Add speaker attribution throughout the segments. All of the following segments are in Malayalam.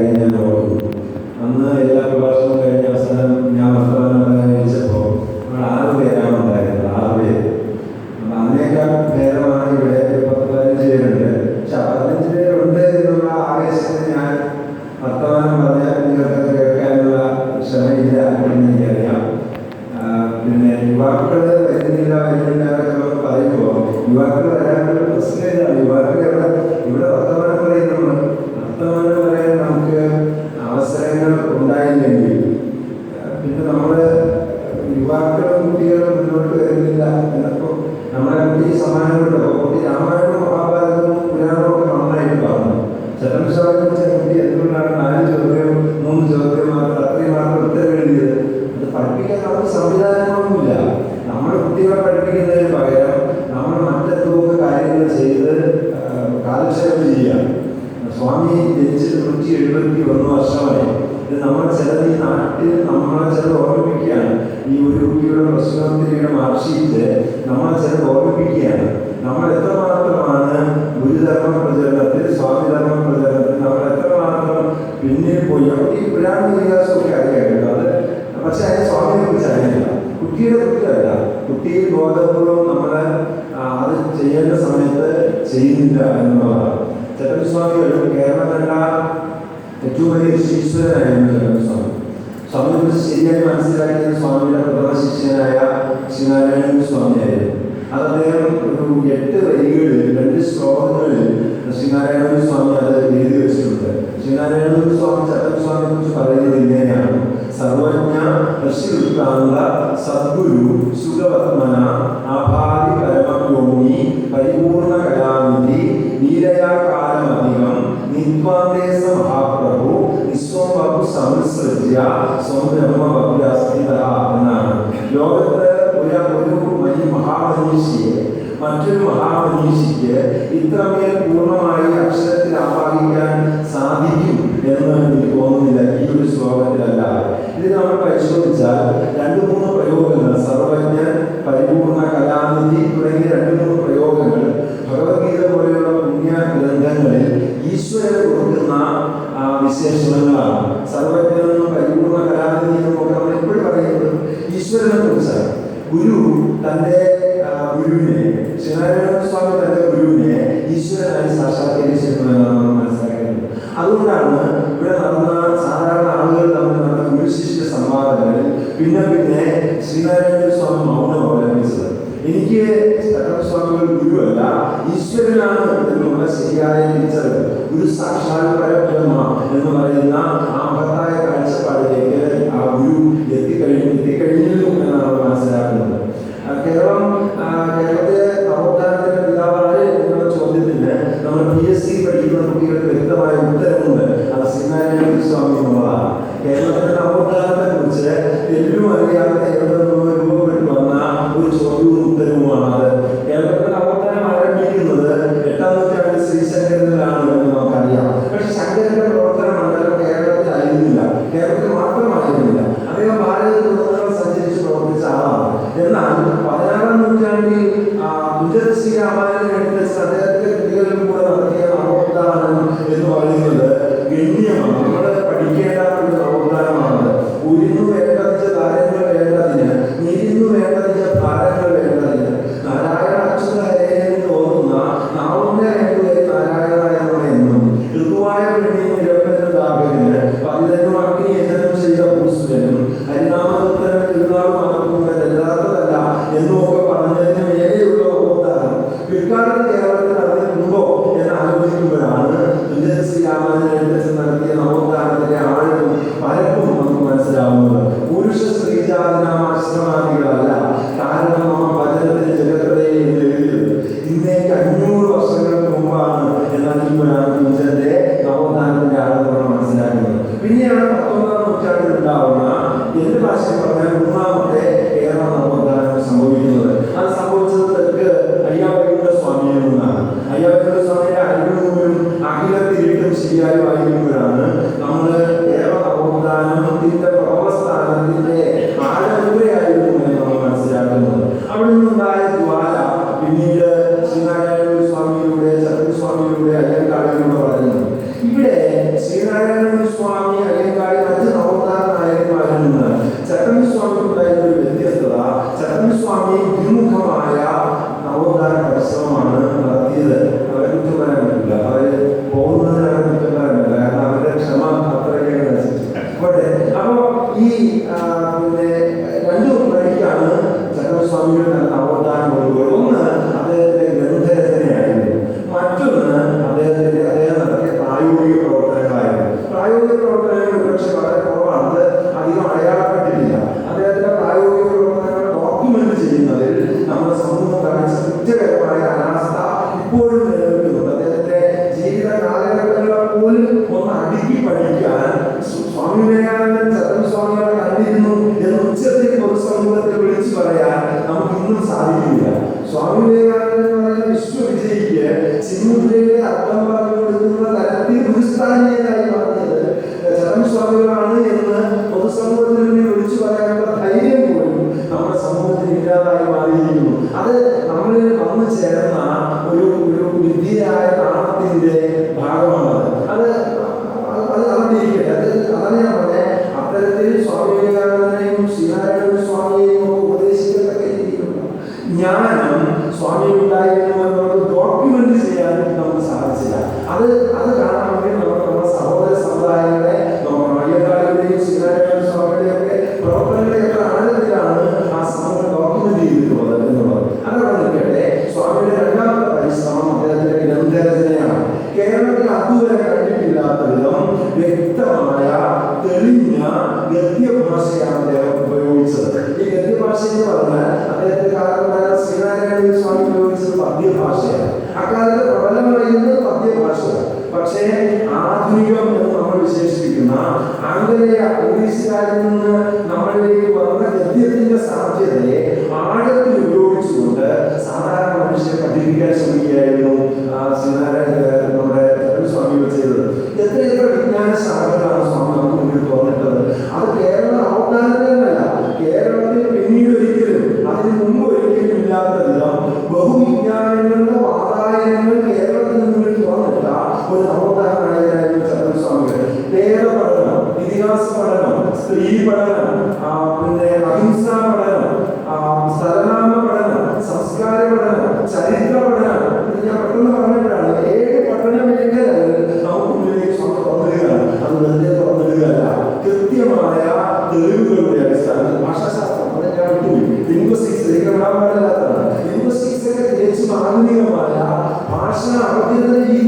Speaker 1: കഴിഞ്ഞ ലോകം അന്ന് എല്ലാ പ്രഭാഷണവും സ്വാമി ജനിച്ച് നൂറ്റി എഴുപത്തി ഒന്ന് വർഷമായി ഇത് നമ്മൾ ചിലത് ഈ നാട്ടിൽ നമ്മളെ ചിലത് ഓർമ്മിപ്പിക്കുകയാണ്. ഈ ഒരു കുട്ടിയുടെ പ്രശ്നത്തിലൂടെ മാർഷിയിട്ട് നമ്മളെ ചിലത് ഓർമ്മിപ്പിക്കുകയാണ്. നമ്മൾ എത്രമാത്രമാണ് ഗുരുധർമ്മ പ്രചരണത്തിൽ സ്വാമിധർമ്മ പ്രചരണത്തിൽ നമ്മൾ എത്രമാത്രം പിന്നിൽ പോയി? നമുക്ക് ഈ പുരാണ വികാസമൊക്കെ അറിയാറുണ്ട് അത് പക്ഷെ അതിന് സ്വാമിയെ കുറിച്ച് അറിയില്ല കുട്ടിയുടെ കുട്ടിയല്ല കുട്ടിയിൽ ബോധപൂർവം നമ്മൾ അത് ചെയ്യേണ്ട സമയത്ത് ചെയ്യുന്നില്ല എന്നുള്ളതാണ്. തെരഞ്ഞെടുപ്പ് കേരളമെല്ലാം ഏറ്റവും വലിയ ശിശുരനായിരുന്നു തെരഞ്ഞെടുപ്പ് സമൂഹത്തിൽ ശരിയായി മനസ്സിലാക്കിയത് സ്വാമിയുടെ പ്രധാന ശിഷ്യനായ ശ്രീനാരായണ സ്വാമിയായിരുന്നു. അത് അദ്ദേഹം ഒരു എട്ട് വരികളിൽ രണ്ട് ശ്ലോകങ്ങളിൽ ശ്രീനാരായണ സ്വാമി അത് എഴുതി വെച്ചിട്ടുണ്ട്. ശ്രീനാരായണ സ്വാമി ചട്ടസ്വാമിയെ കുറിച്ച് പറയുന്നത് ഇങ്ങനെയാണ്. സർവജ്ഞ ഋഷി ഉൾക്കാനുള്ള സദ്ഗുരു സുഖ പിന്നെ പിന്നെ ശ്രീനാരായണ സ്വാമി മൗനം അവലംബിച്ചത് എനിക്ക് സ്വാമികൾ ഗുരുവല്ല ഈശ്വരനാണ് എന്നുള്ള ശരിയായ തിരിച്ചറിവ്. ഒരു സാക്ഷാത്കാരം എന്ന് പറയുന്ന ആ znanjem samima. Jedna teda potrata kuće je ljumarija, jedna dobro je govorila na പക്ഷേ ആധുനികം എന്ന് നമ്മൾ വിശേഷിപ്പിക്കുന്ന അങ്ങനെ ഇംഗ്ലീഷുകാരിൽ നിന്ന് നമ്മളിലേക്ക് വന്ന ഗദ്യത്തിന്റെ സാധ്യതയെ ഒരു നവോത്ഥാനായിരുന്നു ചന്ദ്രൻ സ്വാമികൾ നേര പഠനം ഇതിഹാസ സ്ത്രീ പഠനം പിന്നെ അഹിംസ പഠനം സ്ഥലനാമ പഠനം സംസ്കാര പഠനം ചരിത്ര പഠനം ഞാൻ പെട്ടെന്ന് പറഞ്ഞിട്ടാണ്. ഏത് പഠന മേഖലകളിൽ നമുക്ക് മുന്നിലേക്ക് സ്വന്തം തുറന്നിടുകയാണ്. അത് വെറുതെ തുറന്നിടുകയല്ല. കൃത്യമായ തെളിവുകളുടെ അടിസ്ഥാനത്തിൽ ഭാഷാശാസ്ത്രം. ലിംഗ്വസ്റ്റിക്സ് ലിംഗ്വസ്റ്റിക്സ് ഒക്കെ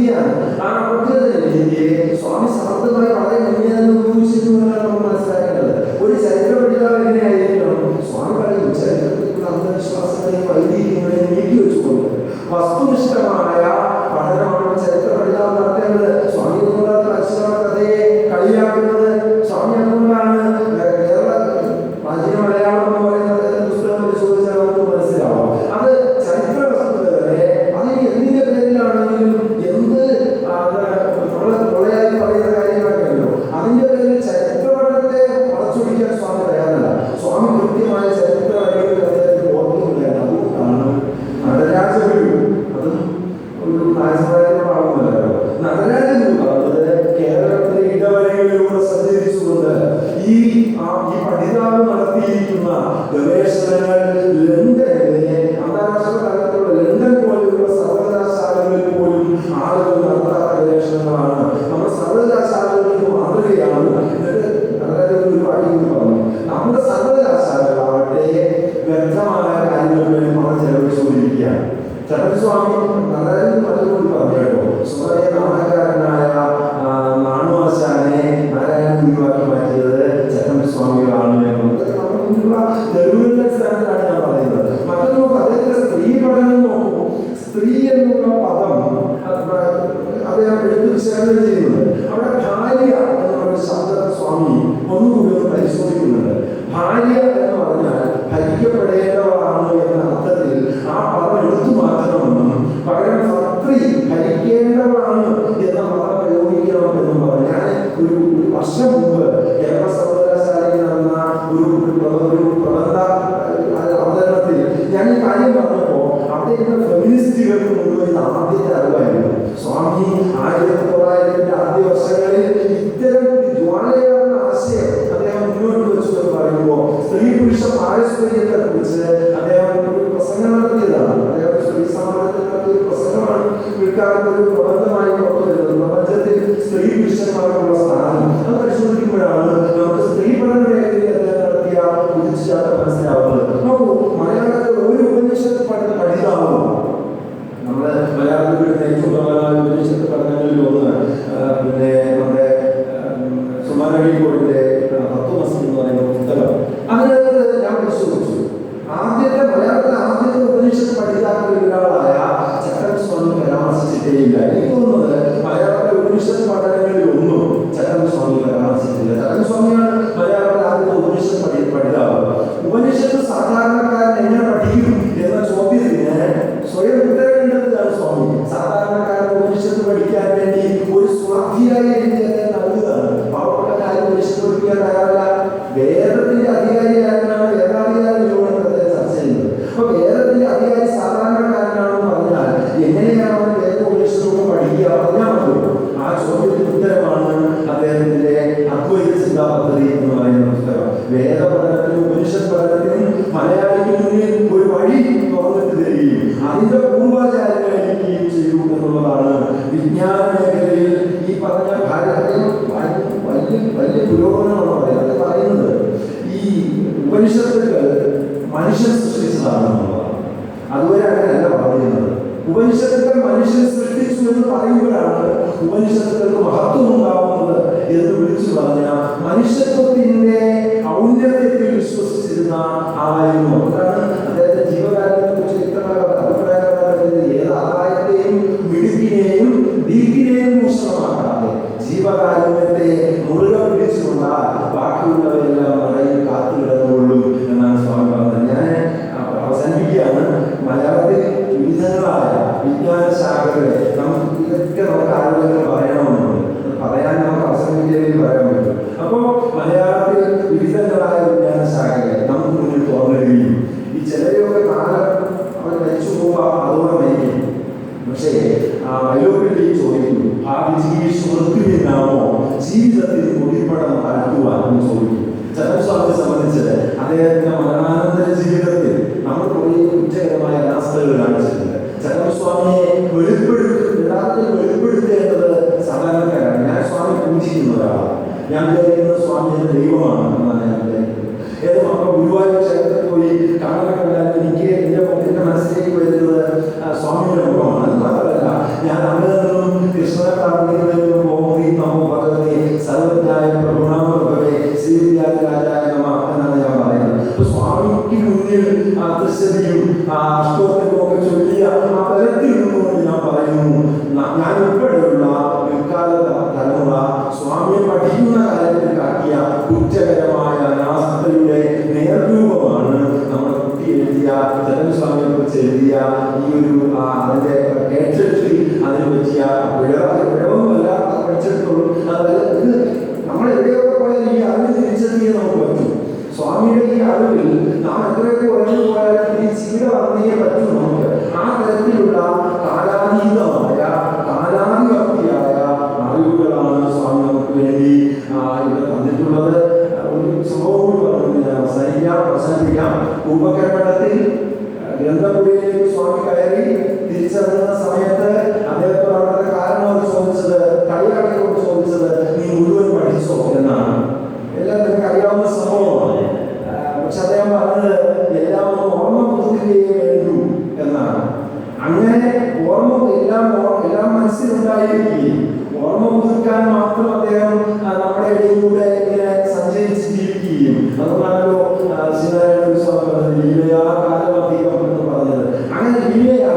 Speaker 1: día, ahora ustedes, eh, son mis Também essa വർഷം മുമ്പ് കേരള നടന്ന ഒരു ഒരു പ്രബന്ധ അവതരണത്തിൽ ഞാൻ ഈ കാര്യം പറഞ്ഞപ്പോൾ അവിടെയുള്ള ഫെമിനിസ്റ്റുകൾക്ക് മുമ്പ് ഇത് ആദ്യത്തെ അറിവായിരുന്നു സ്വാമി ആയിരത്തി തൊള്ളായിരത്തിന്റെ ആദ്യ വർഷങ്ങളിൽ ഇത്തരം ജ്വാലയെന്ന ആശയം അദ്ദേഹം മുന്നോട്ട് വെച്ചു പറയുമ്പോൾ സ്ത്രീ പുരുഷ പാരസ്പര്യത്തെ കുറിച്ച് അദ്ദേഹം ഒരു പ്രസംഗം നടത്തിയതാണ്. അദ്ദേഹം സ്ത്രീ സമാനത്തിൽ പ്രസംഗമാണ്. പിൽക്കാലത്ത് ഒരു പ്രബന്ധമായി പുറത്തു വരുന്നത് പ്രപഞ്ചത്തിൽ സ്ത്രീ sehingga itu menurut saya pada Indonesia pada എന്നുള്ളതാണ് അതുവരെ അങ്ങനെയല്ല പറയുന്നത് ഉപനിഷത്തുക്കൾ മനുഷ്യൻ സൃഷ്ടിച്ചു എന്ന് പറയുമ്പോഴാണ് ഉപനിഷത്തുക്കൾക്ക് മഹത്വം ഉണ്ടാവുന്നത് എന്ന് വിളിച്ചു പറഞ്ഞ മനുഷ്യത്വത്തിന്റെ ഔന്നത്യത്തിൽ വിശ്വസിച്ചിരുന്ന ആയിരുന്നു അതാണ് specific uh,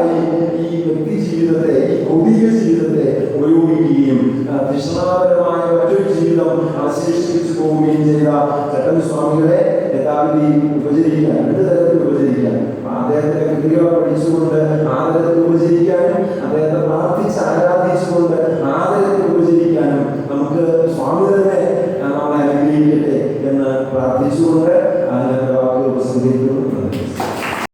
Speaker 1: ali e acredita até